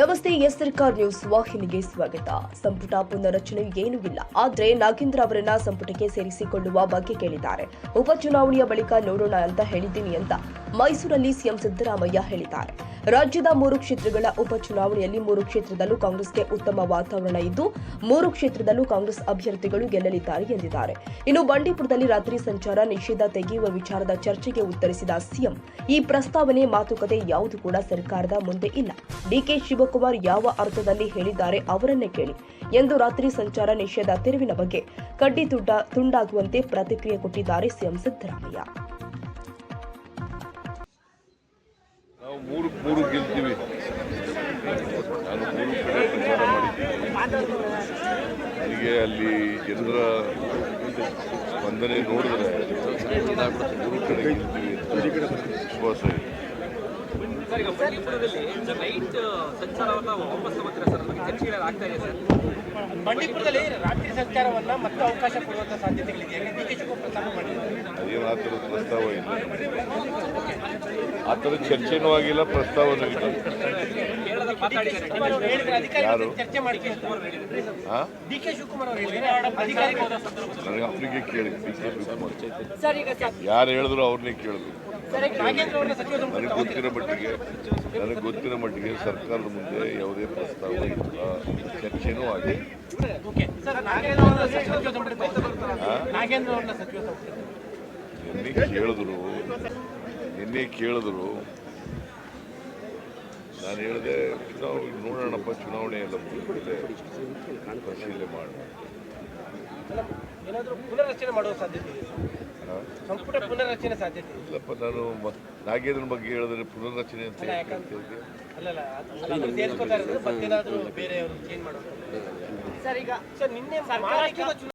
ನಮಸ್ತೆ ಎಸ್ ಸರ್ಕಾರ್ ನ್ಯೂಸ್ ವಾಹಿನಿಗೆ ಸ್ವಾಗತ. ಸಂಪುಟ ಪುನರಚನೆ ಏನೂ ಇಲ್ಲ. ಆದ್ರೆ ನಾಗೇಂದ್ರ ಅವರನ್ನ ಸಂಪುಟಕ್ಕೆ ಸೇರಿಸಿಕೊಳ್ಳುವ ಬಗ್ಗೆ ಕೇಳಿದ್ದಾರೆ. ಉಪಚುನಾವಣೆಯ ಬಳಿಕ ನೋಡೋಣ ಅಂತ ಹೇಳಿದ್ದೀನಿ ಅಂತ ಮೈಸೂರಲ್ಲಿ ಸಿಎಂ ಸಿದ್ದರಾಮಯ್ಯ ಹೇಳಿದ್ದಾರೆ. ರಾಜ್ಯದ ಮೂರು ಕ್ಷೇತ್ರಗಳ ಉಪಚುನಾವಣೆಯಲ್ಲಿ ಮೂರು ಕ್ಷೇತ್ರದಲ್ಲೂ ಕಾಂಗ್ರೆಸ್ಗೆ ಉತ್ತಮ ವಾತಾವರಣ ಇದ್ದು, ಮೂರು ಕ್ಷೇತ್ರದಲ್ಲೂ ಕಾಂಗ್ರೆಸ್ ಅಭ್ಯರ್ಥಿಗಳು ಗೆಲ್ಲಲಿದ್ದಾರೆ ಎಂದಿದ್ದಾರೆ. ಇನ್ನು ಬಂಡೀಪುರದಲ್ಲಿ ರಾತ್ರಿ ಸಂಚಾರ ನಿಷೇಧ ತೆಗೆಯುವ ವಿಚಾರದ ಚರ್ಚೆಗೆ ಉತ್ತರಿಸಿದ ಸಿಎಂ, ಈ ಪ್ರಸ್ತಾವನೆ ಮಾತುಕತೆ ಯಾವುದು ಕೂಡ ಸರ್ಕಾರದ ಮುಂದೆ ಇಲ್ಲ. ಡಿಕೆ ಶಿವಕುಮಾರ್ ಯಾವ ಅರ್ಥದಲ್ಲಿ ಹೇಳಿದ್ದಾರೆ ಅವರನ್ನೇ ಕೇಳಿ. ಎಂದು ರಾತ್ರಿ ಸಂಚಾರ ನಿಷೇಧ ತೆರವಿನ ಬಗ್ಗೆ ಕಡ್ಡಿ ತುಂಡ ತುಂಡಾಗುವಂತೆ ಪ್ರತಿಕ್ರಿಯೆ ಕೊಟ್ಟಿದ್ದಾರೆ ಸಿಎಂ ಸಿದ್ದರಾಮಯ್ಯ. ನಾವು ಮೂರು ಮೂರು ಗೆಲ್ತೀವಿ. ನಾನು ಮೂರು ಕಡೆ ಪ್ರಚಾರ ಮಾಡಿದ್ದೀನಿ. ನನಗೆ ಅಲ್ಲಿ ಜನರ ಸ್ಪಂದನೆ ನೋಡಿದ್ರೆ ಮೂರು ಕಡೆ ಗೆಲ್ತೀವಿ ವಿಶ್ವಾಸ ಇದೆ. ಬಂಡೀಪುರದಲ್ಲಿ ರಾತ್ರಿ ಸಂಚಾರವನ್ನ ಮತ್ತೆ ಅವಕಾಶ ಕೊಡುವಂತ ಸಾಧ್ಯತೆಗಳಿದೆ ಅದೇನು ಆ ಥರದ ಪ್ರಸ್ತಾವ ಇಲ್ಲ. ಆ ಥರ ಚರ್ಚೆನೂ ಆಗಿಲ್ಲ ಪ್ರಸ್ತಾವನೂ ಇಲ್ಲ. ಯಾರು? ನನಗೆ ಅವರಿಗೆ ಕೇಳಿ. D K Shivakumar. ಯಾರು ಹೇಳಿದ್ರು ಅವ್ರನ್ನೇ ಕೇಳಿದ್ರು ನನಗೆ ಗೊತ್ತಿರೋ ಮಟ್ಟಿಗೆ ನನಗೆ ಗೊತ್ತಿರೋ ಮಟ್ಟಿಗೆ ಸರ್ಕಾರದ ಮುಂದೆ ಯಾವುದೇ ಪ್ರಸ್ತಾವ ಇಲ್ಲ. ಚರ್ಚೆನೂ ಆಗಿ ನಿನ್ನೆ ಕೇಳಿದ್ರು ನಿನ್ನೆ ಕೇಳಿದ್ರು ನಾನು ಹೇಳಿದೆ ನಾವು ನೋಡೋಣಪ್ಪ ಚುನಾವಣೆ ಎಲ್ಲ ಮುಂದೆ ಪರಿಶೀಲನೆ ಮಾಡೋಣ ಪುನರ್ರಚನೆ ಮಾಡುವ ಸಾಧ್ಯತೆ? ಸಂಪುಟ ಪುನರ್ರಚನೆ ಸಾಧ್ಯತೆ ಇಲ್ಲಪ್ಪ ನಾನು ನಾಗೇಂದ್ರ ಬಗ್ಗೆ ಹೇಳಿದ್ರೆ ಪುನರ್ರಚನೆ ಅಂತ ಹೇಳ್ತೀವಿ? ಅಲ್ಲಲ್ಲ ಬೇರೆ ಅವರು ಚೇಂಜ್ ಮಾಡೋದು ಸರ್ ಈಗ ಸರ್ ನಿನ್ನೆ ಮಹಾರಾಷ್ಟ್ರದ